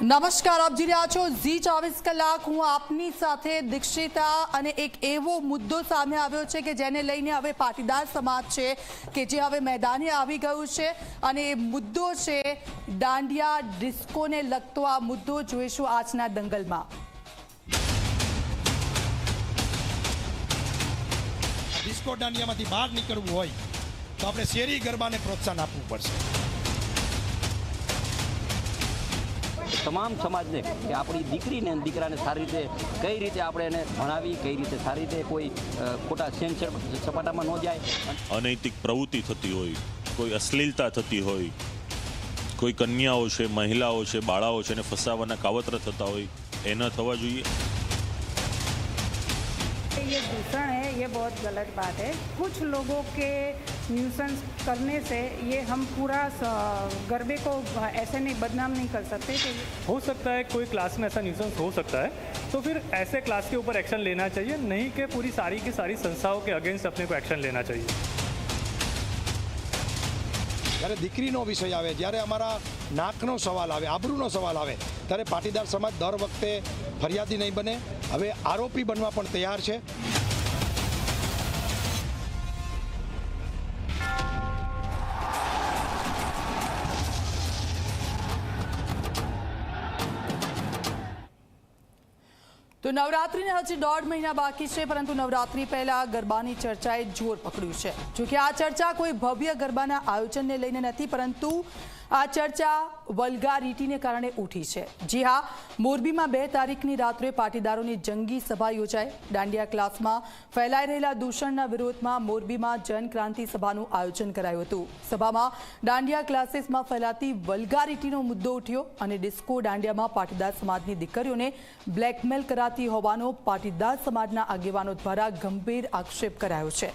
નમસ્કાર, આપ જી રહ્યા છો ઝી ચોવીસ કલાક. હું આપની સાથે દીક્ષિતા અને એક એવો મુદ્દો સામે આવ્યો છે કે જેને લઈને હવે પાટીદાર સમાજ છે કે જે હવે મેદાને આવી ગયું છે અને એ મુદ્દો છે દાંડિયા ડિસ્કોને લગતો આ મુદ્દો જોઈશું આજના દંગલમાં. ડિસ્કો દાંડિયામાંથી બહાર નીકળવું હોય તો આપણે શેરી ગરબાને પ્રોત્સાહન આપવું પડશે. તમામ સમાજને કે આપણી દીકરીને દીકરાને સારી રીતે કઈ રીતે આપણે એને ભણાવી, કઈ રીતે સારી રીતે કોઈ ખોટા સેન સપાટામાં ન જાય. અનૈતિક પ્રવૃત્તિ થતી હોય, કોઈ અશ્લીલતા થતી હોય, કોઈ કન્યાઓ છે, મહિલાઓ છે, બાળાઓ છે એને ફસાવાના કાવતરા થતા હોય, એ ન થવા જોઈએ. ये दूषण है, ये बहुत गलत बात है। कुछ लोगों के न्यूसेंस करने से ये हम पूरा गरबे को ऐसे नहीं, बदनाम नहीं कर सकते कि हो सकता है कोई क्लास में ऐसा न्यूसेंस हो सकता है तो फिर ऐसे क्लास के ऊपर एक्शन लेना चाहिए, नहीं कि पूरी सारी की सारी संस्थाओं के अगेंस्ट अपने को एक्शन लेना चाहिए। જ્યારે દીકરીનો વિષય આવે, જ્યારે અમારા નાકનો સવાલ આવે, આબરૂનો સવાલ આવે, ત્યારે પાટીદાર સમાજ દર વખતે ફરિયાદી નહીં બને. હવે આરોપી બનવા પણ તૈયાર છે. તો નવરાત્રીને હજી દોઢ મહિના બાકી છે, પરંતુ નવરાત્રી પહેલા ગરબાની ચર્ચાએ જોર પકડ્યું છે. જોકે આ ચર્ચા કોઈ ભવ્ય ગરબાના આયોજનને લઈને નથી, પરંતુ આ ચર્ચા વલ્ગારિટીને કારણે ઉઠી છે. જી હા, મોરબીમાં બે તારીખની રાત્રે પાટીદારોની જંગી સભા યોજાઈ. દાંડિયા ક્લાસમાં ફેલાઈ રહેલા દૂષણના વિરોધમાં મોરબીમાં જનક્રાંતિ સભાનું આયોજન કરાયું હતું. સભામાં દાંડિયા ક્લાસીસમાં ફેલાતી વલ્ગારિટીનો મુદ્દો ઉઠ્યો અને ડિસ્કો દાંડિયામાં પાટીદાર સમાજની દીકરીઓને બ્લેકમેલ કરાતી હોવાનો પાટીદાર સમાજના આગેવાનો દ્વારા ગંભીર આક્ષેપ કરાયો છે.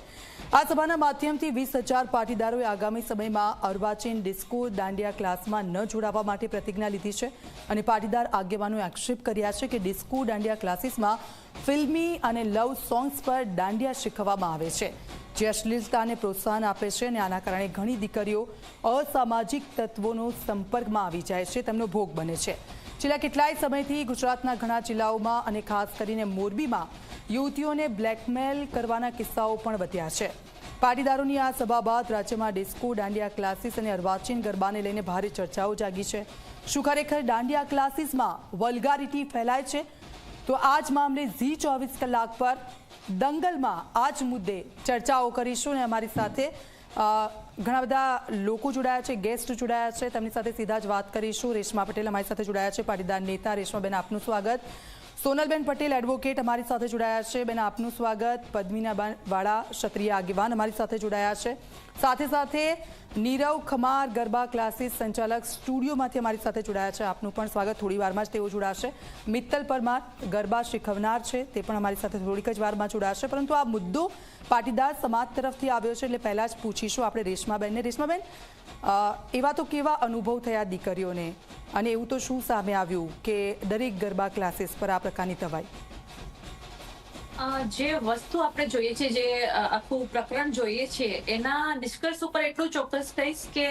આ સભાના માધ્યમથી વીસ હજાર પાટીદારોએ આગામી સમયમાં અર્વાચીન ડિસ્કો દાંડિયા ક્લાસમાં ન જોડાવા માટે પ્રતિજ્ઞા લીધી છે અને પાટીદાર આગેવાનોએ આક્ષેપ કર્યા છે કે ડિસ્કો દાંડિયા ક્લાસીસમાં ફિલ્મી અને લવ સોંગ્સ પર દાંડિયા શીખવવામાં આવે છે. જે અશ્લીલતાને પ્રોત્સાહન આપે છે અને આના કારણે ઘણી દીકરીઓ અસામાજિક તત્વોનો સંપર્કમાં આવી જાય છે. તેમનો ભોગ બને છે. છેલ્લા કેટલાય સમયથી ગુજરાતના ઘણા જિલ્લાઓમાં અને ખાસ કરીને મોરબીમાં યુવતીઓને બ્લેકમેલ કરવાના કિસ્સાઓ પણ વધ્યા છે. પાટીદારોની આ સભા બાદ રાજ્યમાં ડિસ્કો, દાંડિયા ક્લાસીસ અને અર્વાચીન ગરબાને લઈને ભારે ચર્ચાઓ જાગી છે. શું ખરેખર દાંડિયા ક્લાસીસમાં વલ્ગારિટી ફેલાય છે? તો આ જ મામલે ઝી ચોવીસ કલાક પર દંગલમાં આ મુદ્દે ચર્ચાઓ કરીશું અને અમારી સાથે ઘણા બધા લોકો જોડાયા છે ગેસ્ટ જોડાયા છે. તેમની સાથે સીધા જ વાત કરીશું. રેશમા પટેલ અમારી સાથે જોડાયા છે, પાટીદાર નેતા. રેશમાબેન, આપનું સ્વાગત. સોનલબેન પટેલ એડવોકેટ અમારી સાથે જોડાયા છે. બેન, આપનું સ્વાગત. પદ્મિના વાળા, ક્ષત્રિય આગેવાન અમારી સાથે જોડાયા છે. સાથે સાથે નીરવ ખમાર ગરબા ક્લાસીસ સંચાલક સ્ટુડિયોમાંથી અમારી સાથે જોડાયા છે. આપનું પણ સ્વાગત. થોડી વારમાં જ તેઓ જોડાશે. મિત્તલ પરમાર ગરબા શીખવનાર છે. તે પણ અમારી સાથે થોડીક જ વારમાં જોડાશે. પરંતુ આ મુદ્દો પાટીદાર સમાજ તરફથી આવ્યો છે એટલે પહેલાં જ પૂછીશું આપણે રેશમાબેનને. રેશમાબેન એવા તો કેવા અનુભવ થયા દીકરીઓને? અને એવું તો શું સામે આવ્યું કે દરેક ગરબા ક્લાસીસ પર આ પ્રકારની તવાઈ? અ, જે વસ્તુ આપણે જોઈએ છે, જે આખું પ્રકરણ જોઈએ છે, એના નિષ્કર્ષ ઉપર એટલું ચોક્કસ કહીશ કે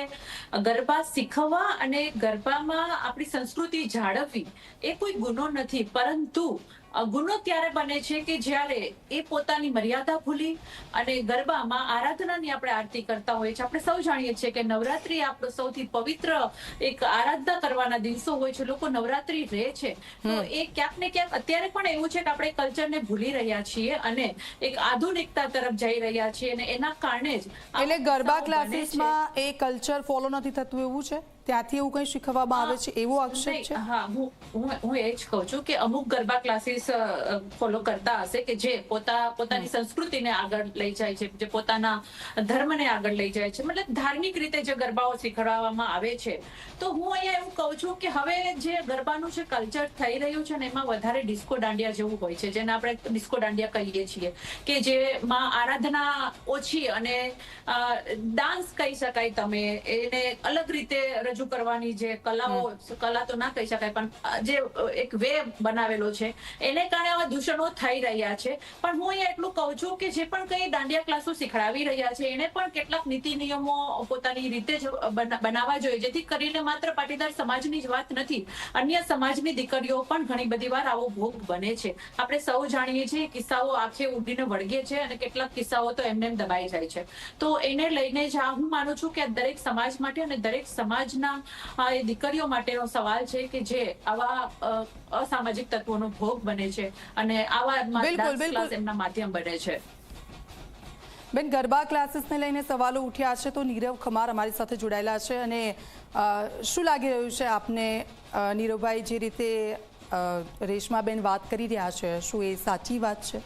ગરબા શીખવવા અને ગરબામાં આપણી સંસ્કૃતિ જાળવવી એ કોઈ ગુનો નથી, પરંતુ ગુનો ત્યારે બને છે કે જ્યારે એ પોતાની મર્યાદા ભૂલી અને ગરબામાં આરાધનાની આપણે આરતી કરતા હોઈએ છીએ. આપણે સૌ જાણીએ છીએ કે નવરાત્રી આપણો સૌથી પવિત્ર એક આરાધના કરવાના દિવસો હોય છે. લોકો નવરાત્રી રહે છે. તો એ ક્યાંક ને ક્યાંક અત્યારે પણ એવું છે કે આપણે કલ્ચરને ભૂલી રહ્યા છીએ અને એક આધુનિકતા તરફ જઈ રહ્યા છીએ અને એના કારણે જ એટલે ગરબા ક્લાસીસમાં એ કલ્ચર ફોલો નથી થતું એવું છે? ત્યાંથી એવું કંઈ શીખવવામાં આવે છે? એવો આક્ષેપ છે? હા હું હું એ જ કહું છું કે અમુક ગરબા ક્લાસીસ ફોલો કરતા હશે કે જે પોતા પોતાની સંસ્કૃતિને આગળ લઈ જાય છે જે પોતાના ધર્મને આગળ લઈ જાય છે. મતલબ ધાર્મિક રીતે જે ગરબાઓ શીખવાડવામાં આવે છે. તો હું અહીંયા એવું કહું છું કે હવે જે ગરબાનું જે કલ્ચર થઈ રહ્યું છે ને એમાં વધારે ડિસ્કો દાંડિયા જેવું હોય છે જેને આપણે ડિસ્કો દાંડિયા કહીએ છીએ. કે જેમાં આરાધના ઓછી અને ડાન્સ કહી શકાય તમે એને અલગ રીતે રજૂ કરવાની જે કલાઓ કલા તો ના કહી શકાય પણ જે એક વે બનાવેલો છે એને કારણે આવા દૂષણો થઈ રહ્યા છે. પણ હું અહીંયા એટલું કહું છું કે જે પણ કઈ દાંડિયા ક્લાસો શીખડાવી રહ્યા છે એને પણ કેટલાક નીતિ નિયમો પોતાની રીતે જ બનાવવા જોઈએ જેથી કરીને માત્ર પાટીદાર સમાજની જ વાત નથી અન્ય સમાજની દીકરીઓ પણ ઘણી બધી વાર આવો ભોગ બને છે. આપણે સૌ જાણીએ છીએ કિસ્સાઓ આંખે ઉડીને વળગે છે અને કેટલાક કિસ્સાઓ તો એમને એમ દબાઈ જાય છે. તો એને લઈને જ હું માનું છું કે દરેક સમાજ માટે અને દરેક સમાજના આ એ દીકરીઓ માટેનો સવાલ છે કે જે આવા અસામાજિક તત્વોનો ભોગ બને છે અને આવા. ક્લાસ એમના માધ્યમ બને છે બેન ગરબા ક્લાસીસને લઈને સવાલો ઉઠ્યા છે તો નીરવ ખમાર અમારી સાથે જોડાયેલા છે અને શું લાગી રહ્યું છે આપને નીરવભાઈ જે રીતે રેશમાબેન વાત કરી રહ્યા છે શું એ સાચી વાત છે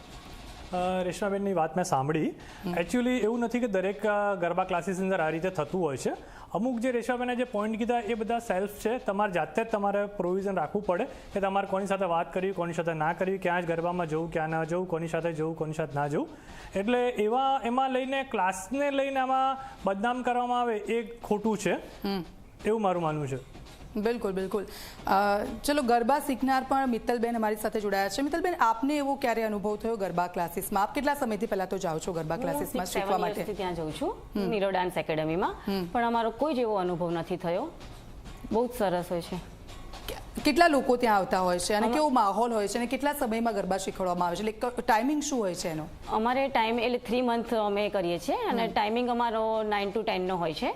રેશમાબેનની વાત મેં સાંભળી. એકચ્યુઅલી એવું નથી કે દરેક ગરબા ક્લાસીસની અંદર આ રીતે થતું હોય છે. અમુક જે રેશમાબેને જે પોઈન્ટ કીધા એ બધા સેલ્ફ છે. તમારે જાતે જ તમારે પ્રોવિઝન રાખવું પડે કે તમારે કોની સાથે વાત કરવી કોની સાથે ના કરવી ક્યાં જ ગરબામાં જવું ક્યાં ના જવું કોની સાથે જવું કોની સાથે ના જવું. એટલે એવા એમાં લઈને ક્લાસને લઈને આમાં બદનામ કરવામાં આવે એ ખોટું છે. એવું મારું માનવું છે. બિલકુલ બિલકુલ. અ, ચલો ગરબા શીખનાર પણ મિત્તલબેન અમારી સાથે જોડાયા છે. મિત્તલબેન આપને એવો ક્યારે અનુભવ થયો ગરબા ક્લાસીસમાં? આપ કેટલા સમયથી પહેલા તો જાઓ છો ગરબા ક્લાસીસમાં શીખવા માટે? ત્યાં જઉં છું નીરો ડાન્સ એકેડમીમાં પણ અમારો કોઈ જ એવો અનુભવ નથી થયો. બહુ જ સરસ હોય છે. કેટલા લોકો ત્યાં આવતા હોય છે અને કેવો માહોલ હોય છે અને કેટલા સમયમાં ગરબા શીખવાડવામાં આવે છે? એટલે ટાઈમિંગ શું હોય છે એનો? અમારે ટાઈમ એટલે થ્રી મંથ અમે કરીએ છીએ અને ટાઈમિંગ અમારો નાઇન ટુ ટેનનો હોય છે.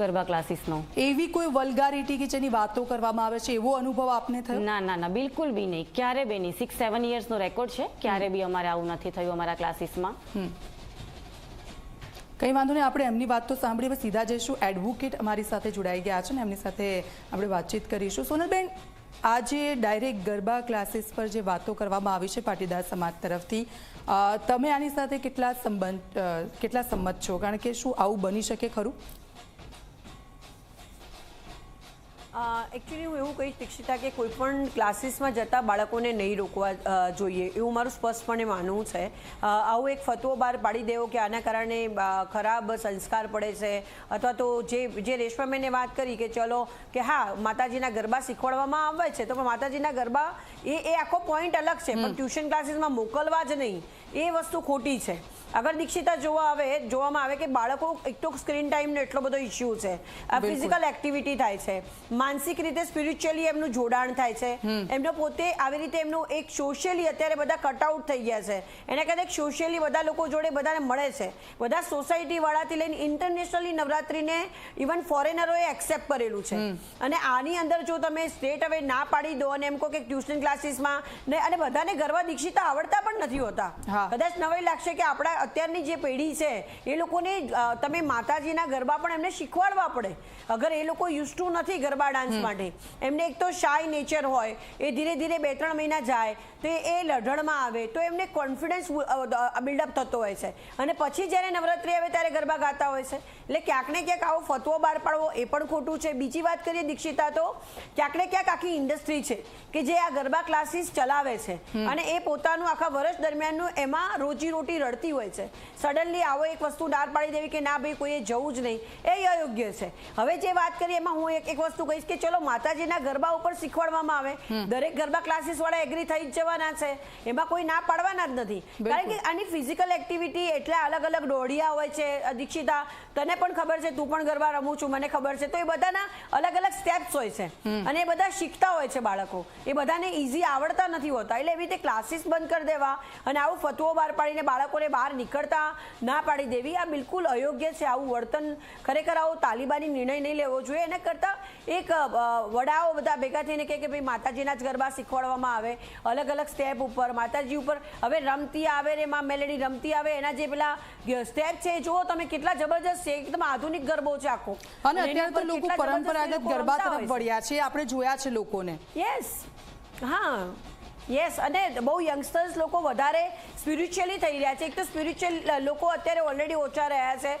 ગરબા ક્લાસીસનો. એવી કોઈ વલ્ગારિટી કે જેની વાતો કરવામાં આવે છે? એવો અનુભવ આપને થયો? ના ના ના બિલકુલ બી નહીં. ક્યારે બી નહીં. સિક્સ સેવન યર્સનો રેકોર્ડ છે. ક્યારે બી અમારે આવું નથી થયું અમારા ક્લાસીસમાં. કંઈ વાંધો નહીં આપણે એમની વાત તો સાંભળી હવે સીધા જઈશું. એડવોકેટ અમારી સાથે જોડાઈ ગયા છે ને એમની સાથે આપણે વાતચીત કરીશું. સોનલબેન આજે ડાયરેક્ટ ગરબા ક્લાસીસ પર જે વાતો કરવામાં આવી છે પાટીદાર સમાજ તરફથી તમે આની સાથે કેટલા સંબંધ કેટલા સંમત છો? કારણ કે શું આવું બની શકે ખરું? એકચ્યુઅલી હું એવું કહીશ દીક્ષિતા કે કોઈ પણ ક્લાસીસમાં જતા બાળકોને નહીં રોકવા જોઈએ. એવું મારું સ્પષ્ટપણે માનવું છે. આવું એક ફતવો બહાર પાડી દેવો કે આના કારણે ખરાબ સંસ્કાર પડે છે. અથવા તો જે જે રેશમાબેને વાત કરી કે ચલો કે હા માતાજીના ગરબા શીખવાડવામાં આવે છે તો પણ માતાજીના ગરબા એ એ આખો પોઈન્ટ અલગ છે. પણ ટ્યુશન ક્લાસીસમાં મોકલવા જ નહીં. એ વસ્તુ ખોટી છે. અગર દીક્ષિતા જોવા આવે જોવામાં આવે કે બાળકો એક તો સ્ક્રીન ટાઈમનો એટલો બધો ઇશ્યુ છે. ફિઝિકલ એક્ટિવિટી થાય છે. માનસિક રીતે સ્પિરિચ્યુઅલી એમનું જોડાણ થાય છે. એમનો પોતે આવી રીતે એમનું એક સોશિયલી અત્યારે બધા કટઆઉટ થઈ ગયા છે. એને કારણે સોશિયલી બધા લોકો જોડે બધાને મળે છે. બધા સોસાયટી વાળાથી લઈને ઇન્ટરનેશનલી નવરાત્રીને ઇવન ફોરેનરોએ એક્સેપ્ટ કરેલું છે. અને આની અંદર જો તમે સ્ટેટ હવે ના પાડી દો અને એમ કહો કે ટ્યુશન ક્લાસીસમાં ને અને બધાને ગરબા દીક્ષિતા આવડતા પણ નથી હોતા. કદાચ નવાઈ લાગશે કે આપણા અત્યારની જે પેઢી છે એ લોકોને તમે માતાજીના ગરબા પણ એમને શીખવાડવા પડે. અગર એ લોકો યુઝ ટુ નથી ગરબા ડાન્સ માટે. એમને એક તો શાય નેચર હોય એ ધીરે ધીરે બે ત્રણ મહિના જાય તો એ લઢણમાં આવે તો એમને કોન્ફિડન્સ બિલ્ડઅપ થતો હોય છે. અને પછી જ્યારે નવરાત્રિ આવે ત્યારે ગરબા ગાતા હોય છે. એટલે ક્યાંક ને ક્યાંક આવો ફતવો બહાર પાડવો એ પણ ખોટું છે. બીજી વાત કરીએ દીક્ષિતા તો ક્યાંક ને ક્યાંક આખી ઇન્ડસ્ટ્રી છે કે જે આ ગરબા ક્લાસીસ ચલાવે છે. અને એ પોતાનું આખા વર્ષ દરમિયાનનું એમાં રોજી રોટી રડતી હોય છે. સડનલી આવો એક વસ્તુ ડાર પાડી દેવી કે ના ભાઈ કોઈએ જવું જ નહીં. એ અયોગ્ય છે. હવે જે વાત કરીએ એમાં હું એક એક વસ્તુ કહીશ કે ચલો માતાજીના ગરબા ઉપર શીખવાડવામાં આવે. દરેક ગરબા ક્લાસીસ વાળા એગ્રી થઈ જ જવાના છે. એમાં કોઈ ના પાડવાના જ નથી. કારણ કે આની ફિઝિકલ એક્ટિવિટી એટલા અલગ અલગ દોઢિયા હોય છે દીક્ષિતા તને પણ ખબર છે તું પણ ગરબા રમું છું મને ખબર છે. તો એ બધાના અલગ અલગ સ્ટેપ્સ હોય છે. અને એ બધા શીખતા હોય છે બાળકો. એ બધાને ઇઝી આવડતા નથી હોતા. એટલે એવી રીતે ક્લાસીસ બંધ કરી દેવા અને આવું ફતવો બહાર પાડીને બાળકોને બહાર નીકળતા ના પાડી દેવી આ બિલકુલ અયોગ્ય છે. આવું વર્તન ખરેખર આવો તાલિબાની નિર્ણય નહીં લેવો જોઈએ. એના કરતાં એક વડાઓ બધા ભેગા થઈને કહે કે ભાઈ માતાજીના જ ગરબા શીખવાડવામાં આવે. અલગ અલગ સ્ટેપ ઉપર માતાજી ઉપર. હવે રમતી આવે રે માં મેલેડી રમતી આવે એના જે પેલા સ્ટેપ છે એ જુઓ તમે કેટલા જબરજસ્ત છે એકદમ આધુનિક ગરબો છે આખો. અને અત્યારે તો લોકો પરંપરાગત ગરબા તરફ. વળ્યા છે આપણે જોયા છે લોકોને. યસ હા. યસ અને બહુ યંગસ્ટર્સ લોકો વધારે સ્પિરિચ્યુઅલી થઈ રહ્યા છે. એક તો સ્પિરિચ્યુઅલ લોકો અત્યારે ઓલરેડી ઓછા રહ્યા છે.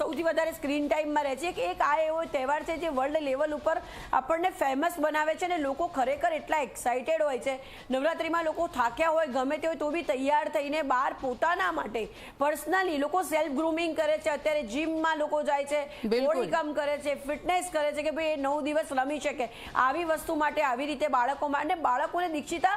સૌથી વધારે સ્ક્રીન ટાઈમમાં રહે છે. એક એક આ એવો તહેવાર છે જે વર્લ્ડ લેવલ ઉપર આપણને ફેમસ બનાવે છે અને લોકો ખરેખર એટલા એક્સાઇટેડ હોય છે. નવરાત્રિમાં લોકો થાક્યા હોય ગમે તે હોય તો બી તૈયાર થઈને બહાર પોતાના માટે પર્સનલી લોકો સેલ્ફ ગ્રુમિંગ કરે છે. અત્યારે જીમમાં લોકો જાય છે. બોડી કામ કરે છે ફિટનેસ કરે છે કે ભાઈ એ નવ દિવસ રમી શકે. આવી વસ્તુ માટે આવી રીતે બાળકોમાં અને બાળકોને દીક્ષિતા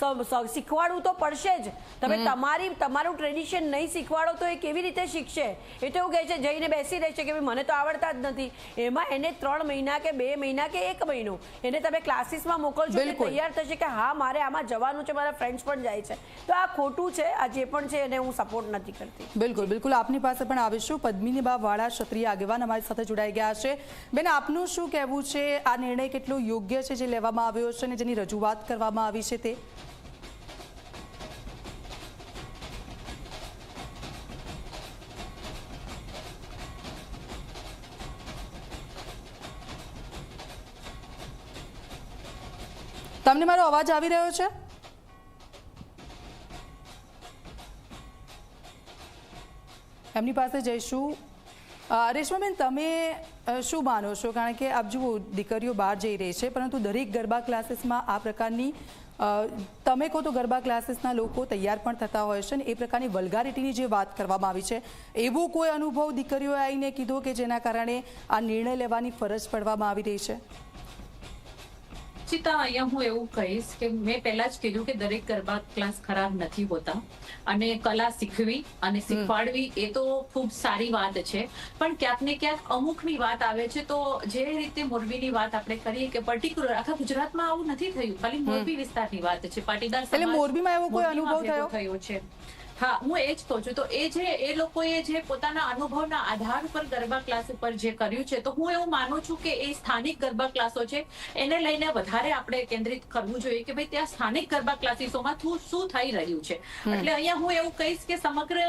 શીખવાડવું તો પડશે જ. તમે તમારી તમારું ટ્રેડિશન નહીં શીખવાડો તો એ કેવી રીતે શીખશે? એ તો એવું કહે છે જઈને બેસી રહેશે કે મને તો આવડતા જ નથી. એમાં એને ત્રણ મહિના કે બે મહિના કે એક મહિનો એને તમે ક્લાસીસમાં મોકલજો. તૈયાર થશે કે હા મારે આમાં જવાનું છે મારા ફ્રેન્ડ્સ પણ જાય છે. તો આ ખોટું છે આ જે પણ છે એને હું સપોર્ટ નથી કરતી. બિલકુલ બિલકુલ. આપની પાસે પણ આવીશું. પદ્મિની બા વાળા ક્ષત્રિય આગેવાન અમારી સાથે જોડાઈ ગયા છે. બેન આપનું શું કહેવું છે? આ નિર્ણય કેટલો યોગ્ય છે જે લેવામાં આવ્યો છે અને જેની રજૂઆત કરવામાં આવી છે તે? તમને મારો અવાજ આવી રહ્યો છે? એમની પાસે જઈશું. રેશમાબેન, તમે શું માનો છો? કારણ કે આપ જુઓ, દીકરીઓ બહાર જઈ રહી છે, પરંતુ દરેક ગરબા ક્લાસીસમાં આ પ્રકારની તમે કહો તો ગરબા ક્લાસીસના લોકો તૈયાર પણ થતા હોય છે ને એ પ્રકારની વલ્ગારિટીની જે વાત કરવામાં આવી છે, એવો કોઈ અનુભવ દીકરીઓએ આવીને કીધો કે જેના કારણે આ નિર્ણય લેવાની ફરજ પડવામાં આવી રહી છે? ચિતા અહીંયા હું એવું કહીશ કે મેં પહેલા જ કીધું કે દરેક ગરબા ક્લાસ ખરાબ નથી હોતા અને કલા શીખવી અને શીખવાડવી એ તો ખૂબ સારી વાત છે. પણ ક્યાંક ને ક્યાંક અમુકની વાત આવે છે તો જે રીતે મોરબીની વાત આપણે કરીએ કે પર્ટિક્યુલર આખા ગુજરાતમાં આવું નથી થયું. ખાલી મોરબી વિસ્તારની વાત છે. પાટીદાર એટલે મોરબીમાં એવો કોઈ અનુભવ? થયો છે. હા હું એ જ કહું છું. તો એ જે એ લોકોએ જે પોતાના અનુભવના આધાર પર ગરબા ક્લાસ ઉપર જે કર્યું છે તો હું એવું માનું છું કે એ સ્થાનિક ગરબા ક્લાસો છે એને લઈને વધારે આપણે કેન્દ્રિત કરવું જોઈએ કે ભાઈ ત્યાં સ્થાનિક ગરબા ક્લાસીસોમાં શું શું થઈ રહ્યું છે. એટલે અહીંયા હું એવું કહીશ કે સમગ્ર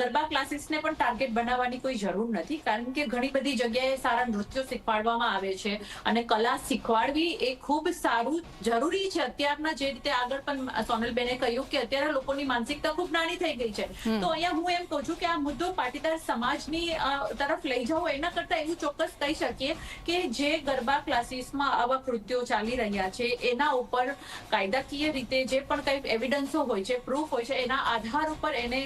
ગરબા ક્લાસીસને પણ ટાર્ગેટ બનાવવાની કોઈ જરૂર નથી કારણ કે ઘણી બધી જગ્યાએ સારા નૃત્યો શીખવાડવામાં આવે છે અને કલા શીખવાડવી એ ખૂબ સારું જરૂરી છે. અત્યારના જે રીતે આગળ પણ સોનલબેને કહ્યું કે અત્યારે લોકોની માનસિકતા ખૂબ નાની થઈ ગઈ છે. તો અહીંયા હું એમ કહું છું કે આ મુદ્દો પાટીદાર સમાજની તરફ લઈ જવો એના કરતા એવું ચોક્કસ કહી શકીએ કે જે ગરબા ક્લાસીસમાં આવા કૃત્યો ચાલી રહ્યા છે એના ઉપર કાયદાકીય રીતે જે પણ કઈ એવિડન્સો હોય છે પ્રૂફ હોય છે એના આધાર ઉપર એને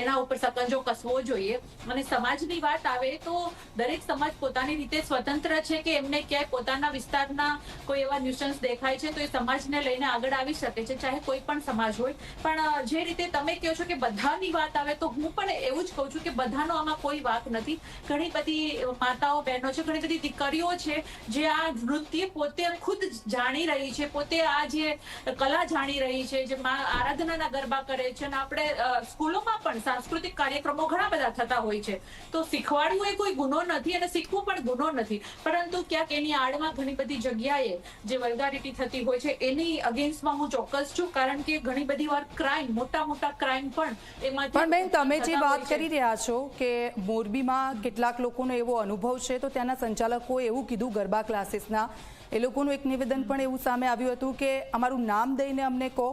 એના ઉપર સકંજો કસવો જોઈએ. અને સમાજની વાત આવે તો દરેક સમાજ પોતાની રીતે સ્વતંત્ર છે કે એમને ક્યાંય પોતાના વિસ્તારના કોઈ એવા ન્યુસન્સ દેખાય છે તો એ સમાજને લઈને આગળ આવી શકે છે ચાહે કોઈ પણ સમાજ હોય. પણ જે રીતે તમે કહો છો કે બધાની વાત આવે તો હું પણ એવું જ કહું છું કે બધાનો આમાં કોઈ વાક નથી. ઘણી બધી માતાઓ, બહેનો છે, ઘણી બધી દીકરીઓ છે, જે આ નૃત્ય પોતે ખુદ જાણી રહી છે, પોતે આ જે કલા જાણી રહી છે, જે આરાધનાના ગરબા કરે છે અને આપણે સ્કૂલોમાં પણ સાંસ્કૃતિક કાર્યક્રમો ઘણા બધા થતા હોય છે. તો શીખવાડવું એ કોઈ ગુનો નથી અને શીખવું પણ ગુનો નથી. પરંતુ ક્યાંક એની આડમાં ઘણી બધી જગ્યાએ જે વલ્ગારિટી થતી હોય છે, એની અગેન્સ્ટમાં હું ચોક્કસ છું, કારણ કે ઘણી બધી વાર ક્રાઇમ મોટા મોટા ક્રાઇમ પણ એમાંથી પણ બેન તમે જે વાત કરી રહ્યા છો કે મોરબીમાં કેટલાક લોકોનો એવો અનુભવ છે તો ત્યાંના સંચાલકોએ એવું કીધું ગરબા ક્લાસીસના. એ લોકોનું એક નિવેદન પણ એવું સામે આવ્યું હતું કે અમારું નામ દઈને અમને કહો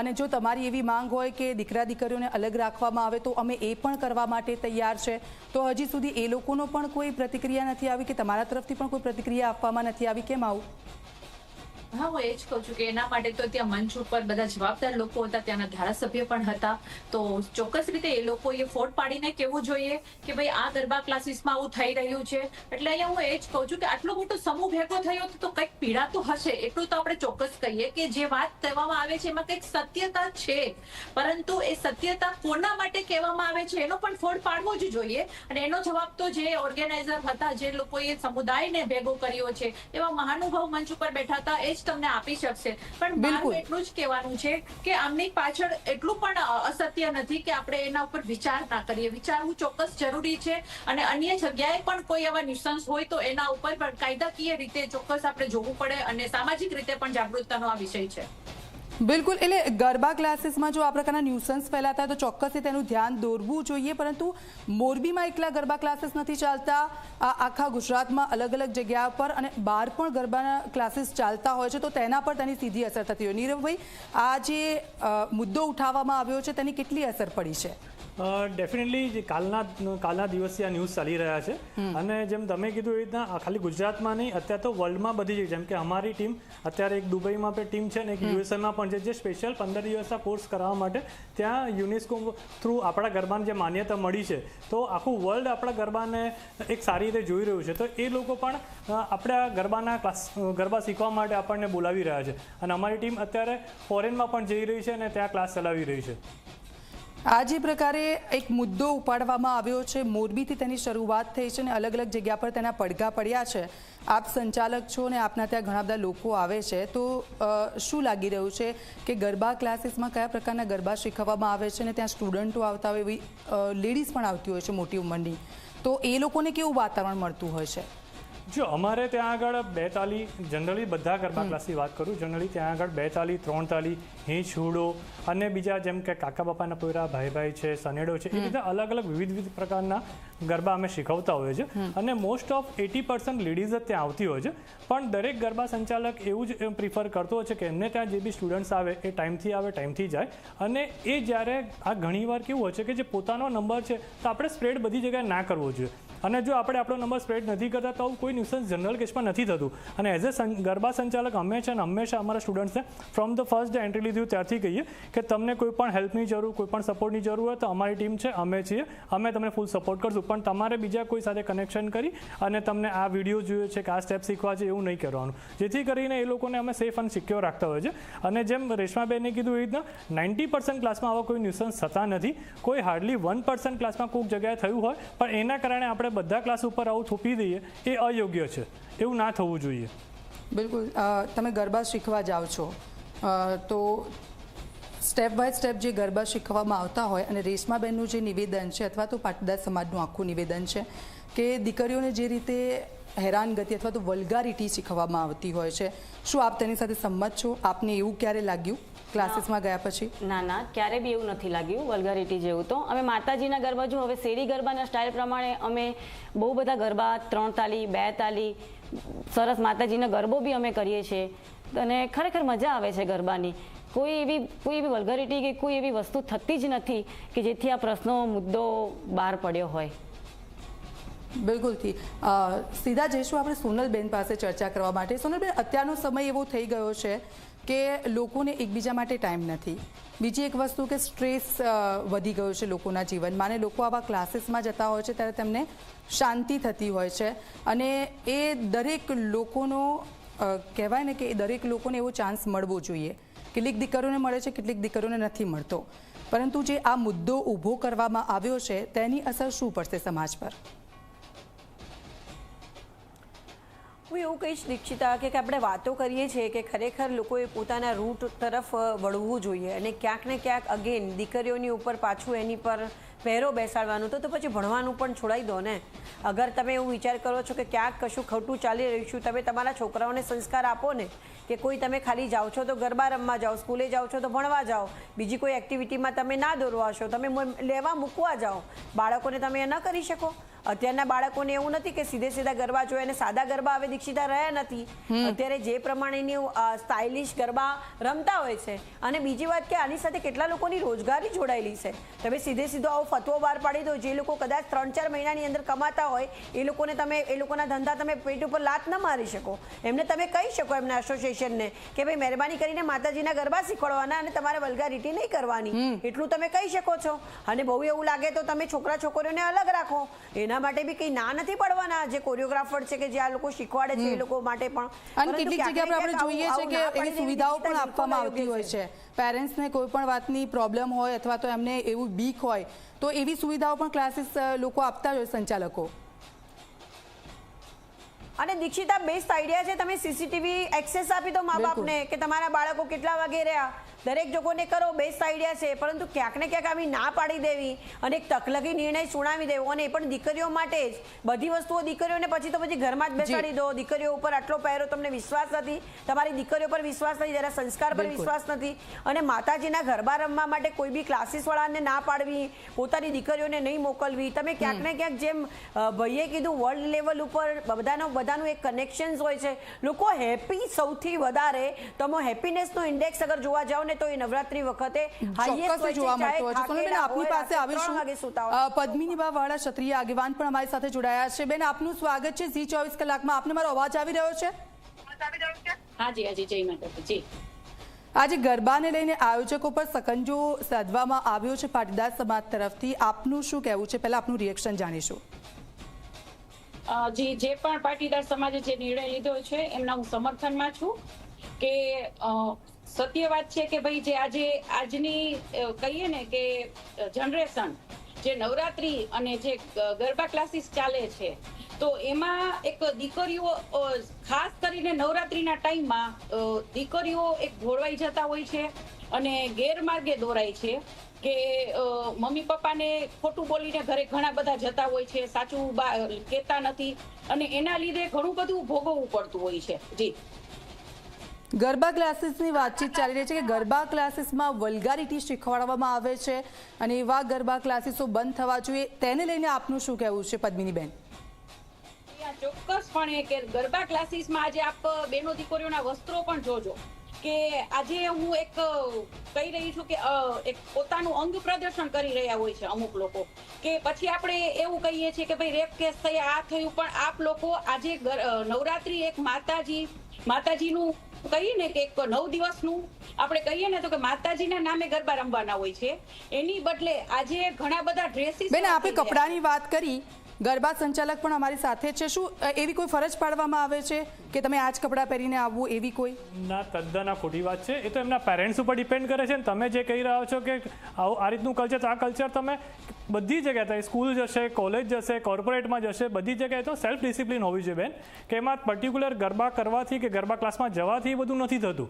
અને જો તમારી એવી માંગ હોય કે દીકરા દીકરીઓને અલગ રાખવામાં આવે તો અમે એ પણ કરવા માટે તૈયાર છે. તો હજી સુધી એ લોકોનો પણ કોઈ પ્રતિક્રિયા નથી આવી કે તમારા તરફથી પણ કોઈ પ્રતિક્રિયા આપવામાં નથી આવી? કેમ આવું? હા, હું એ જ કહું છું કે એના માટે તો ત્યાં મંચ ઉપર બધા જવાબદાર લોકો હતા, ત્યાંના ધારાસભ્ય પણ હતા. તો ચોક્કસ રીતે એ લોકોએ ફોટ પાડીને કહેવું જોઈએ કે ભાઈ, આ ગરબા ક્લાસીસમાં આવું થઈ રહ્યું છે. એટલે અહીંયા હું એ જ કહું છું કે આટલો મોટો સમૂહ ભેગો થયો તો કંઈક પીડા તો હશે. એટલું તો આપણે ચોક્કસ કહીએ કે જે વાત કહેવામાં આવે છે એમાં કંઈક સત્યતા છે. પરંતુ એ સત્યતા કોના માટે કહેવામાં આવે છે, એનો પણ ફોડ પાડવો જ જોઈએ. અને એનો જવાબ તો જે ઓર્ગેનાઇઝર હતા, જે લોકોએ સમુદાયને ભેગો કર્યો છે, એવા મહાનુભાવ મંચ ઉપર બેઠા હતા, એ જ તમને આપી શકશે. પણ મારું એટલું જ કહેવાનું છે કે આમની પાછળ એટલું પણ અસત્ય નથી કે આપણે એના ઉપર વિચાર ના કરીએ. વિચારવું ચોક્કસ જરૂરી છે અને અન્ય જગ્યાએ પણ કોઈ એવા નિશંસ હોય તો એના ઉપર પણ કાયદાકીય રીતે ચોક્કસ આપણે જોવું પડે અને સામાજિક રીતે પણ જાગૃતતાનો આ વિષય છે. બિલકુલ, એટલે ગરબા ક્લાસીસમાં જો આ પ્રકારના ન્યુસન્સ ફેલાતા તો ચોક્કસથી તેનું ધ્યાન દોરવું જોઈએ, પરંતુ મોરબીમાં એકલા ગરબા ક્લાસીસ નથી ચાલતા. આ આખા ગુજરાતમાં અલગ અલગ જગ્યા પર અને બહાર પણ ગરબાના ક્લાસીસ ચાલતા હોય છે, તો તેના પર તેની સીધી અસર થતી હોય. નીરવભાઈ, આ જે મુદ્દો ઉઠાવવામાં આવ્યો છે, તેની કેટલી અસર પડી છે? ડેફિનેટલી જે કાલના કાલના દિવસથી આ ન્યૂઝ ચાલી રહ્યા છે. અને જેમ તમે કીધું એ રીતના ખાલી ગુજરાતમાં નહીં અત્યારે તો વર્લ્ડમાં બધી જગ્યાએ જેમ કે અમારી ટીમ અત્યારે એક દુબઈમાં પણ ટીમ છે ને એક યુએસએમાં પણ છે જે સ્પેશિયલ પંદર દિવસના કોર્સ કરાવવા માટે ત્યાં યુનેસ્કો થ્રુ આપણા ગરબાને જે માન્યતા મળી છે તો આખું વર્લ્ડ આપણા ગરબાને એક સારી રીતે જોઈ રહ્યું છે. તો એ લોકો પણ આપણા ગરબાના ક્લાસ ગરબા શીખવા માટે આપણને બોલાવી રહ્યા છે. અને અમારી ટીમ અત્યારે ફોરેનમાં પણ જઈ રહી છે અને ત્યાં ક્લાસ ચલાવી રહી છે. આ જે પ્રકારે એક મુદ્દો ઉપાડવામાં આવ્યો છે. મોરબીથી તેની શરૂઆત થઈ છે અને અલગ અલગ જગ્યા પર તેના પડઘા પડ્યા છે. આપ સંચાલક છો અને આપના ત્યાં ઘણા બધા લોકો આવે છે. તો શું લાગી રહ્યું છે કે ગરબા ક્લાસીસમાં કયા પ્રકારના ગરબા શીખવવામાં આવે છે અને ત્યાં સ્ટુડન્ટો આવતા હોય એવી લેડીઝ પણ આવતી હોય છે મોટી ઉંમરની? તો એ લોકોને કેવું વાતાવરણ મળતું હોય છે? જો અમારે ત્યાં આગળ બે તાલી જનરલી બધા ગરબા ક્લાસની વાત કરું જનરલી ત્યાં આગળ બે તાલી ત્રણ તાલી હિંચ હુડો અને બીજા જેમ કે કાકા બાપાના પોયરા ભાઈ ભાઈ છે સનેડો છે એ બધા અલગ અલગ વિવિધ વિવિધ પ્રકારના ગરબા અમે શીખવતા હોઈએ છીએ. અને most of eighty percent ladies જ ત્યાં આવતી હોય છે. પણ દરેક ગરબા સંચાલક એવું જ પ્રિફર કરતો હોય છે કે એમને ત્યાં જે બી સ્ટુડન્ટ્સ આવે એ ટાઈમથી આવે ટાઈમથી જાય. અને એ જ્યારે આ ઘણીવાર કેવું હોય છે કે જે પોતાનો નંબર છે તો આપણે સ્પ્રેડ બધી જગ્યાએ ના કરવો જોઈએ. અને જો આપણે આપણો નંબર સ્પ્રેડ નથી કરતા, તો કોઈ ન્યુસન્સ જનરલ કેસમાં નથી થતું. અને એઝ એ ગરબા સંચાલક અને હંમેશા અમારા સ્ટુડન્ટ્સને from the first day entry લીધું ત્યારથી કહીએ કે તમને કોઈ પણ હેલ્પની જરૂર, કોઈ પણ સપોર્ટની જરૂર હોય તો અમારી ટીમ છે, અમે છીએ. અમે તમને ફૂલ સપોર્ટ કરશું. પણ તમારે બીજા કોઈ સાથે કનેક્શન કરી અને તમને આ વીડિયો જોઈએ છે કે આ સ્ટેપ શીખવા છે એવું નહીં કરવાનું. જેથી કરીને એ લોકોને અમે સેફ અને સિક્યોર રાખતા હોય છે અને જેમ રેશમાબેને કીધું એ રીતના નાઇન્ટી પર્સન્ટ ક્લાસમાં આવા કોઈ ન્યુસન્સ થતા નથી. કોઈ હાર્ડલી વન પર્સન્ટ ક્લાસમાં કોઈક જગ્યાએ થયું હોય, પણ એના કારણે આપણે બધા ક્લાસ ઉપર આવું થોપી દઈએ, એ અયોગ્ય છે. એવું ના થવું જોઈએ. બિલકુલ. તમે ગરબા શીખવા જાઓ છો. તો સ્ટેપ બાય સ્ટેપ જે ગરબા શીખવામાં આવતા હોય અને રેશમાબેનનું જે નિવેદન છે, અથવા તો પાટીદાર સમાજનું આખું નિવેદન છે, કે દીકરીઓને જે રીતે હેરાનગતિ અથવા તો વલ્ગારિટી શીખવવામાં આવતી હોય છે. શું આપ તેની સાથે સંમત છો? આપને એવું ક્યારે લાગ્યું ક્લાસીસમાં ગયા પછી? ના ના ક્યારે બી એવું નથી લાગ્યું વલ્ગારિટી જેવું તો. અમે માતાજીના ગરબા જો હવે શેરી ગરબાના સ્ટાઇલ પ્રમાણે અમે બહુ બધા ગરબા ત્રણ તાલી બે તાલી સરસ માતાજીનો ગરબો બી અમે કરીએ છીએ. અને ખરેખર મજા આવે છે ગરબાની. કોઈ એવી કોઈ એવી વલ્ગારિટી કે કોઈ એવી વસ્તુ થતી જ નથી કે જેથી આ પ્રશ્નો મુદ્દો બહાર પડ્યો હોય. બિલકુલથી સીધા જઈશું આપણે સોનલબેન પાસે ચર્ચા કરવા માટે. સોનલબેન, અત્યારનો સમય એવો થઈ ગયો છે કે લોકોને એકબીજા માટે ટાઈમ નથી. બીજી એક વસ્તુ કે સ્ટ્રેસ વધી ગયો છે લોકોના જીવનમાં અને લોકો આવા ક્લાસીસમાં જતા હોય છે ત્યારે તેમને શાંતિ થતી હોય છે. અને એ દરેક લોકોનો કહેવાય ને કે એ દરેક લોકોને એવો ચાન્સ મળવો જોઈએ. કેટલીક દીકરીઓને મળે છે, કેટલીક દીકરીઓને નથી મળતો. પરંતુ જે આ મુદ્દો ઊભો કરવામાં આવ્યો છે તેની અસર શું પડશે સમાજ પર? હું એવું કહીશ દીક્ષિતા કે આપણે વાતો કરીએ છીએ કે ખરેખર લોકોએ પોતાના રૂટ તરફ વળવું જોઈએ અને ક્યાંક ને ક્યાંક અગેન દીકરીઓની ઉપર પાછું એની પર પહેરો બેસાડવાનું તો તો પછી ભણવાનું પણ છોડાઈ દો ને. અગર તમે એવું વિચાર કરો છો કે ક્યાંક કશું ખોટું ચાલી રહ્યું છું, તમે તમારા છોકરાઓને સંસ્કાર આપો ને કે કોઈ તમે ખાલી જાઓ છો તો ગરબા રમવા જાઓ, સ્કૂલે જાઓ છો તો ભણવા જાઓ, બીજી કોઈ એક્ટિવિટીમાં તમે ના દોરવા છો તમે લેવા મૂકવા જાઓ, બાળકોને તમે એ ન કરી શકો. અત્યારના બાળકોને એવું નથી કે સીધે સીધા ગરબા જોઈએ અને સાદા ગરબા હવે દીક્ષિતા રહ્યા નથી. અત્યારે જે પ્રમાણેની સ્ટાઇલિશ ગરબા રમતા હોય છે. અને બીજી વાત કે આની સાથે કેટલા લોકોની રોજગારી જોડાયેલી છે. તમે સીધે સીધો આવો ફતવો બહાર પાડી દો. જે લોકો કદાચ ત્રણ ચાર મહિનાની અંદર કમાતા હોય એ લોકોને તમે એ લોકોના ધંધા તમે પેટ ઉપર લાત ન મારી શકો. એમને તમે કહી શકો એમના એસોસિએશનને કે ભાઈ મહેરબાની કરીને માતાજીના ગરબા શીખવાડવાના અને તમારે વલ્ગારિટી નહીં કરવાની. એટલું તમે કહી શકો છો. અને બહુ એવું લાગે તો તમે છોકરા છોકરીઓને અલગ રાખો. એના માટે બી કંઈ ના નથી પડવાના જે કોરિયોગ્રાફર છે કે જે આ લોકો શીખવાડે છે એ લોકો માટે પણ. અને કેટલીક જગ્યા પર આપણે જોઈએ છે કે એવી સુવિધાઓ પણ આપવામાં આવતી હોય છે. છે. પેરેન્ટ્સને કોઈ પણ વાતની પ્રોબ્લેમ હોય અથવા તો એમને એવું બીક હોય તો એવી સુવિધાઓ પણ ક્લાસીસ લોકો આપતા હોય સંચાલકો. અને દીક્ષિતા બેસ્ટ આઈડિયા છે તમે સીસીટીવી એક્સેસ આપી દો મા બાપને કે તમારા બાળકો કેટલા વાગે રહ્યા? દરેક લોકોને કરો બેસ્ટ આઈડિયા છે પરંતુ ક્યાંક ને ક્યાંક આવી ના પાડી દેવી અને એક તકલગી નિર્ણય સુનાવી દેવો. અને એ પણ દીકરીઓ માટે જ. બધી વસ્તુઓ દીકરીઓને પછી તો પછી ઘરમાં જ બેસાડી દો. દીકરીઓ ઉપર આટલો પહેરો તમને વિશ્વાસ નથી. તમારી દીકરીઓ પર વિશ્વાસ નથી જરા સંસ્કાર પર વિશ્વાસ નથી. અને માતાજીના ગરબા રમવા માટે કોઈ બી ક્લાસીસવાળાને ના પાડવી પોતાની દીકરીઓને નહીં મોકલવી. તમે ક્યાંક ને ક્યાંક જેમ ભાઈએ કીધું વર્લ્ડ લેવલ ઉપર બધાનો બધાનું એક કનેક્શન્સ હોય છે. લોકો હેપી સૌથી વધારે. તમે હેપીનેસનો ઇન્ડેક્સ અગર જોવા જાઓ ને તો એ નવરાત્રી વખતે. જોવા મળતો હોય છે સોનલબેન આપની પાસે આવીશું હોય. વાળા ક્ષત્રિય આગેવાન પણ અમારી સાથે જોડાયા છે. બેન આપનું સ્વાગત છે ઝી ચોવીસ કલાકમાં. આપને મારો અવાજ આવી રહ્યો છે? હાજી હાજી. જય માતાજી. જી. આજે ગરબાને લઈને આયોજકો પર સકંજો સાધવામાં આવ્યો છે પાટીદાર સમાજ તરફથી. આપનું શું કહેવું છે? પહેલા આપનું રિએક્શન જાણીશું. જી જે પણ પાટીદાર સમાજે જે નિર્ણય લીધો છે એમના હું સમર્થનમાં છું કે સત્ય વાત છે કે ભાઈ જે આજે, આજની કહીએ ને કે જનરેશન જે નવરાત્રી અને જે ગરબા ક્લાસીસ ચાલે છે, તો એમાં એક દીકરીઓ ખાસ કરીને નવરાત્રીના ટાઈમમાં દીકરીઓ એક ઘોળવાઈ જતા હોય છે અને ગેરમાર્ગે દોરાય છે કે મમ્મી પપ્પાને ખોટું બોલીને ઘરે ઘણા બધા જતા હોય છે, સાચું કહેતા નથી અને એના લીધે ઘણું બધું ભોગવવું પડતું હોય છે. જી. ગરબા ક્લાસીસની વાતચીત ચાલી રહી છે કે ગરબા ક્લાસીસમાં વલ્ગારિટી શીખવાડવામાં આવે છે અને એવા ગરબા ક્લાસીસો બંધ થવા જોઈએ. તેને લઈને આપનું શું કહેવું છે પદ્મિનીબેન? ચોક્કસપણે કે ગરબા ક્લાસીસમાં આજે આપ બેનો દીકરીઓના વસ્ત્રો પણ જોજો. કે આજે હું એક કહી રહી છું કે એક પોતાનું અંગ પ્રદર્શન કરી રહ્યા હોય છે અમુક લોકો. કે પછી આપણે એવું કહીએ છીએ કે ભાઈ રેપ કેસ થયા, આ થયું, પણ આપ લોકો આજે નવરાત્રી એક માતાજી માતાજીનું કહીએ ને કે એક નવ દિવસનું આપણે કહીએ ને તો કે માતાજીના નામે ગરબા રમવાના હોય છે. એની બદલે આજે ઘણા બધા ડ્રેસીસ બેન આપણે કપડાની વાત કરી ગરબા સંચાલક પણ અમારી સાથે છે. શું એવી કોઈ ફરજ પાડવામાં આવે છે કે તમે આ જ કપડાં પહેરીને આવવું એવી કોઈ? ના, તદ્દન આ ખોટી વાત છે. એ તો એમના પેરેન્ટ્સ ઉપર ડિપેન્ડ કરે છે તમે જે કહી રહ્યા છો કે આવું, આ રીતનું કલ્ચર આ કલ્ચર તમે બધી જગ્યાએ થાય સ્કૂલ જશે કોલેજ જશે કોર્પોરેટમાં જશે, બધી જગ્યાએ તો સેલ્ફ ડિસિપ્લિન હોવી જોઈએ બેન. કે એમાં પર્ટિક્યુલર ગરબા કરવાથી કે ગરબા ક્લાસમાં જવાથી બધું નથી થતું.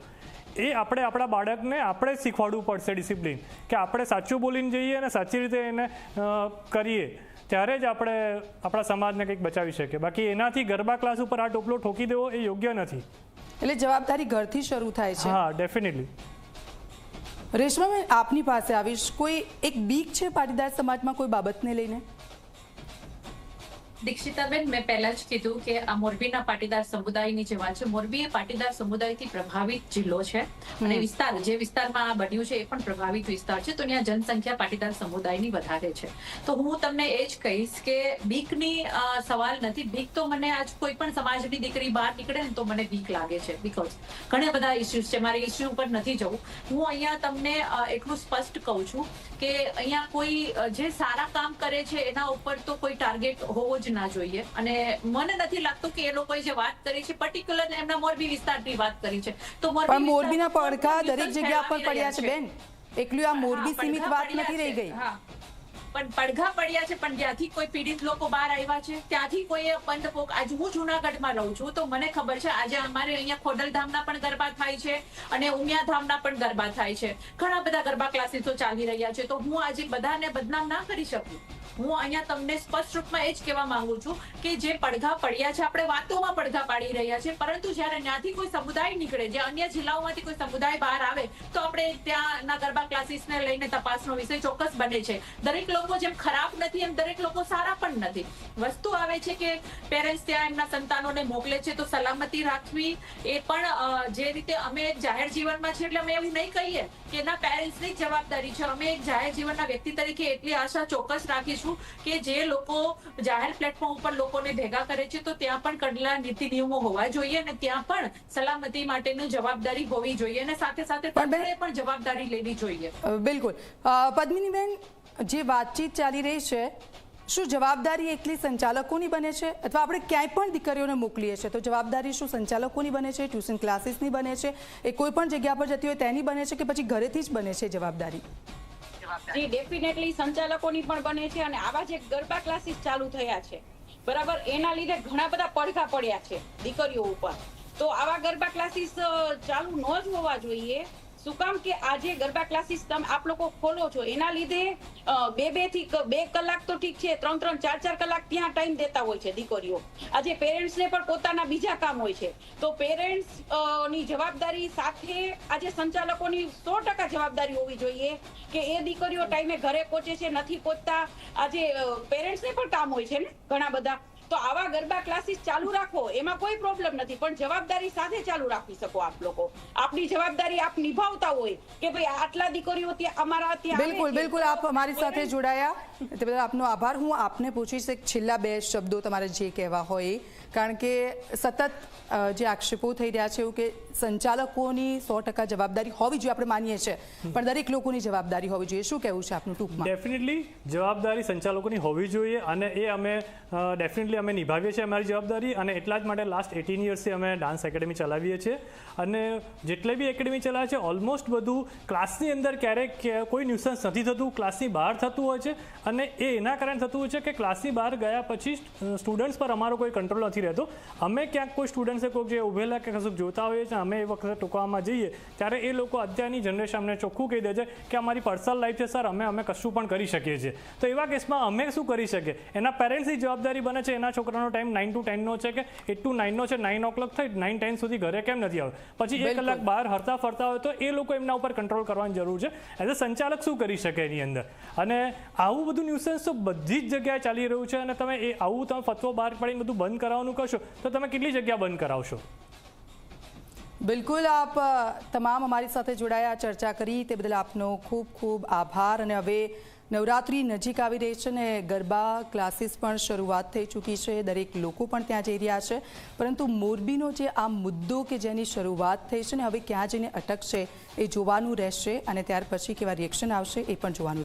એ આપણે આપણા બાળકને આપણે શીખવાડવું પડશે ડિસિપ્લિન કે આપણે સાચું બોલીને જઈએ અને સાચી રીતે એને કરીએ. ત્યારે જ આપણે આપણા સમાજને કંઈક બચાવી શકીએ. બાકી એનાથી ગરબા ક્લાસ ઉપર આ ટોપલો ઠોકી દેવો એ યોગ્ય નથી. એટલે જવાબદારી ઘરથી શરૂ થાય છે. હા ડેફિનેટલી રેશમાબેન આપની પાસે આવીશ. કોઈ એક બીક છે પાટીદાર સમાજમાં કોઈ બાબતને લઈને? દીક્ષિતાબેન મેં પહેલા જ કીધું કે આ મોરબીના પાટીદાર સમુદાયની જે વાત છે મોરબી એ પાટીદાર સમુદાયથી પ્રભાવિત જિલ્લો છે. અને વિસ્તાર જે વિસ્તારમાં આ બન્યું છે એ પણ પ્રભાવિત વિસ્તાર છે. તો ત્યાં જનસંખ્યા પાટીદાર સમુદાયની વધારે છે. તો હું તમને એ જ કહીશ કે બીકની સવાલ નથી. બીક તો મને આજ કોઈ પણ સમાજની દીકરી બહાર નીકળે ને તો મને બીક લાગે છે. બીકોઝ ઘણા બધા ઇસ્યુઝ છે. મારે ઇસ્યુ ઉપર નથી જવું. હું અહીંયા તમને એટલું સ્પષ્ટ કહું છું કે અહીંયા કોઈ જે સારા કામ કરે છે એના ઉપર તો કોઈ ટાર્ગેટ હોવો જ ના જોઈએ. અને મને નથી લાગતું કે એ લોકોએ જે વાત કરી છે પર્ટિક્યુલર એમના મોરબી વિસ્તારની વાત કરી છે. તો મોરબી મોરબીના પડખા પડઘા દરેક જગ્યા પર પડ્યા છે બેન. એકલું આ મોરબી સીમિત વાત નથી રહી ગઈ. પણ પડઘા પડ્યા છે, પણ જ્યાંથી કોઈ પીડિત લોકો બહાર આવ્યા છે, ત્યાંથી કોઈ બંધ પોક આજે હું જુનાગઢમાં રહું છું, તો મને ખબર છે, આજે અમારે અહીંયા ખોડલધામના પણ ગરબા થાય છે અને ઉમિયાધામના પણ ગરબા થાય છે. ઘણા બધા ગરબા ક્લાસીસો ચાલી રહ્યા છે, તો હું આજે બધાને બદનામ ના કરી શકું? હું અહીંયા તમને સ્પષ્ટ રૂપમાં એ જ કહેવા માંગુ છું કે જે પડઘા પડ્યા છે, આપણે વાતોમાં પડઘા પાડી રહ્યા છે, પરંતુ જ્યારે ત્યાંથી કોઈ સમુદાય નીકળે, જે અન્ય જિલ્લાઓમાંથી કોઈ સમુદાય બહાર આવે, તો આપણે ત્યાંના ગરબા ક્લાસીસને લઈને તપાસનો વિષય ચોક્કસ બને છે. દરેક લોકો જેમ ખરાબ નથી એમ દરેક લોકો સારા પણ નથી. વસ્તુ આવે છે કે પેરેન્ટ્સ ત્યાં એમના સંતાનોને મોકલે છે તો સલામતી રાખવી એ પણ જે રીતે અમે જાહેર જીવનમાં છે એટલે અમે એવું નહીં કહીએ કે એના પેરેન્ટ્સની જવાબદારી છે. અમે એક જાહેર જીવનના વ્યક્તિ તરીકે એટલી આશા ચોક્કસ રાખીશું કે જે લોકો જાહેર પ્લેટફોર્મ ઉપર લોકોને ભેગા કરે છે તો ત્યાં પણ કડલા નીતિ નિયમો હોવા જોઈએ અને ત્યાં પણ સલામતી માટેની જવાબદારી હોવી જોઈએ અને સાથે સાથે પણ પણ જવાબદારી લેવી જોઈએ. બિલકુલ. પદ્મિનીબેન જે વાતચીત ચાલી રહી છે, શું જવાબદારી એકલી સંચાલકોની બને છે? અથવા આપણે ક્યાંય પણ દીકરીઓને મોકલીએ છીએ, તો જવાબદારી શું સંચાલકોની બને છે, ટ્યુશન ક્લાસીસની બને છે, એ કોઈ પણ જગ્યા પર જતી હોય તેની બને છે કે પછી ઘરેથી જ બને છે જવાબદારી? જી, ડેફિનેટલી સંચાલકોની પણ બને છે અને આવા જે ગરબા ક્લાસીસ ચાલુ થયા છે, બરાબર, એના લીધે ઘણા બધા પડઘા પડ્યા છે દીકરીઓ ઉપર. તો આવા ગરબા ક્લાસીસ ચાલુ ન જ હોવા જોઈએ. શું કામ કે આજે ગરબા ક્લાસીસ તમે આપ લોકો ખોલો છો? એના લીધે બે બેથી બે કલાક તો ઠીક છે, ત્રણ ત્રણ ચાર ચાર કલાક ત્યાં ટાઈમ દેતા હોય છે દીકરીઓ. આજે પેરેન્ટ્સ ને પણ પોતાના બીજા કામ હોય છે. તો પેરેન્ટ્સની જવાબદારી સાથે આજે સંચાલકોની સો ટકા જવાબદારી હોવી જોઈએ કે એ દીકરીઓ ટાઈમે ઘરે પહોંચે છે, નથી પહોંચતા. આજે પેરેન્ટ્સ ને પણ કામ હોય છે ને ઘણા બધા. તો આવા ગરબા ક્લાસીસ ચાલુ રાખો. એમાં કોઈ પ્રોબ્લેમ નથી. પણ જવાબદારી સાથે ચાલુ રાખી શકો આપ લોકો. આપની જવાબદારી આપ નિભાવતા હોય કે ભાઈ આટલા દીકરીઓ ત્યાં અમારા ત્યાં બિલકુલ બિલકુલ. આપ અમારી સાથે જોડાયા. તે બદલ આપનો આભાર. હું આપને પૂછીશ એક છેલ્લા બે શબ્દો તમારે જે કહેવા હોય. એ. કારણ કે સતત જે આક્ષેપો થઈ રહ્યા છે એવું કે સંચાલકોની સો ટકા જવાબદારી હોવી જોઈએ આપણે માનીએ છીએ. પણ દરેક લોકોની જવાબદારી હોવી જોઈએ. શું કહેવું છે આપનું ટૂંકમાં? ડેફિનેટલી જવાબદારી સંચાલકોની હોવી જોઈએ અને એ અમે ડેફિનેટલી અમે નિભાવીએ છીએ અમારી જવાબદારી અને એટલા જ માટે લાસ્ટ એટીન યર્સથી અમે ડાન્સ એકેડમી ચલાવીએ છીએ. અને જેટલે બી એકેડમી ચલાવે છે ઓલમોસ્ટ બધું ક્લાસની અંદર ક્યારેક કોઈ ન્યુસન્સ નથી થતું ક્લાસની બહાર થતું હોય છે. અને એ એના કારણે થતું હોય છે કે ક્લાસની બહાર ગયા પછી સ્ટુડન્ટ્સ પર અમારો કોઈ કંટ્રોલ નથી રહેતો. અમે ક્યાંક કોઈ સ્ટુડન્ટ્સે કોઈક જે ઉભેલા કે કશું જોતા હોઈએ છીએ, અમે એ વખતે ટૂંકવામાં જઈએ, ત્યારે એ લોકો અત્યારની જનરેશન અમને ચોખ્ખું કહી દે છે કે અમારી પર્સનલ લાઈફ છે સર અમે અમે કશું પણ કરી શકીએ છીએ. તો એવા કેસમાં અમે શું કરી શકીએ? એના પેરેન્ટ્સની જવાબદારી બને છે એના છોકરાનો ટાઈમ નાઇન ટુ ટેનનો છે કે એટ ટુ નાઇનનો છે નાઇન ઓ ક્લોક થઈ નાઇન ટેન સુધી ઘરે કેમ નથી આવે પછી એક કલાક બહાર હરતા ફરતા હોય તો એ લોકો એમના ઉપર કંટ્રોલ કરવાની જરૂર છે. એઝ અ સંચાલક શું કરી શકે એની અંદર? અને આવું બધું ન્યુસન્સ તો બધી જ જગ્યાએ ચાલી રહ્યું છે અને તમે એ આવું તમે ફતવો બહાર પાડીને બધું બંધ કરાવવાનું કશો તો તમે કેટલી જગ્યા બંધ કરાવશો? બિલકુલ આપ તમામ અમારી સાથે જોડાયા ચર્ચા કરી તે બદલ આપનો ખૂબ ખૂબ આભાર અને હવે નવરાત્રી નજીક આવી રહી છે ને ગરબા ક્લાસીસ પણ શરૂઆત થઈ ચૂકી છે. દરેક લોકો પણ ત્યાં જઈ રહ્યા છે. પરંતુ મોરબીનો જે આ મુદ્દો કે જેની શરૂઆત થઈ છે ને હવે ક્યાં જઈને અટકશે એ જોવાનું રહેશે અને ત્યાર પછી કેવા રિએક્શન આવશે એ પણ જોવાનું